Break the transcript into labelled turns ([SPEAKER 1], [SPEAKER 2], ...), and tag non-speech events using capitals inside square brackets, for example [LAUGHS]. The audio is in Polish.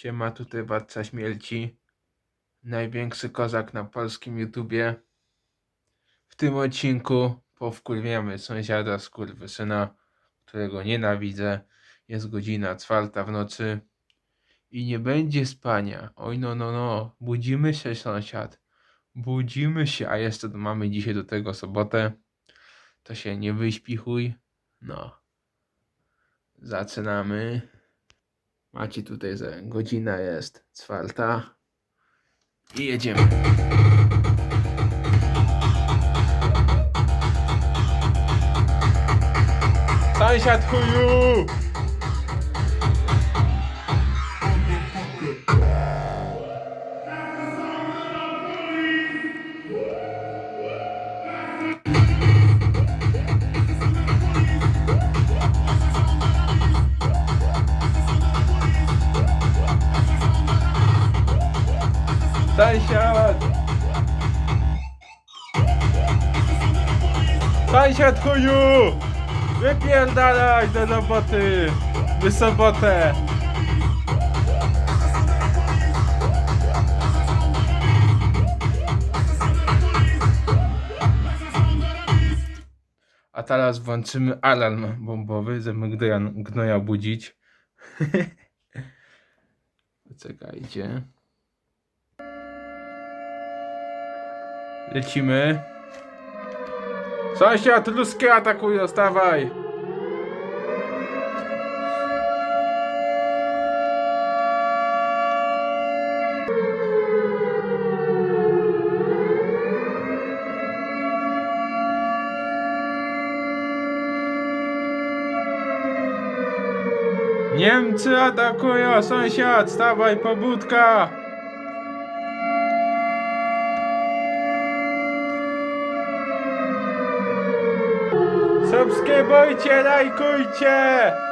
[SPEAKER 1] Siema, tutaj Władca Śmierci. Największy kozak na polskim YouTubie. W tym odcinku powkurwiamy sąsiada syna, którego nienawidzę. Jest godzina czwarta w nocy. I nie będzie spania. Oj no no no. Budzimy się sąsiad. Budzimy się, a jeszcze mamy dzisiaj do tego sobotę. To się nie wyśpichuj. No. Zaczynamy. Macie tutaj, że godzina jest czwarta. I jedziemy. Sąsiad chuju! Sąsiad! Sąsiad chuju! Wypierdalaj do roboty! W sobotę! A teraz włączymy alarm bombowy, żeby gnoja, gnoja budzić. [LAUGHS] Poczekajcie. Lecimy. Sąsiad, ludzkie atakują, stawaj! Niemcy atakują, sąsiad, stawaj, pobudka! Subskrybujcie, lajkujcie!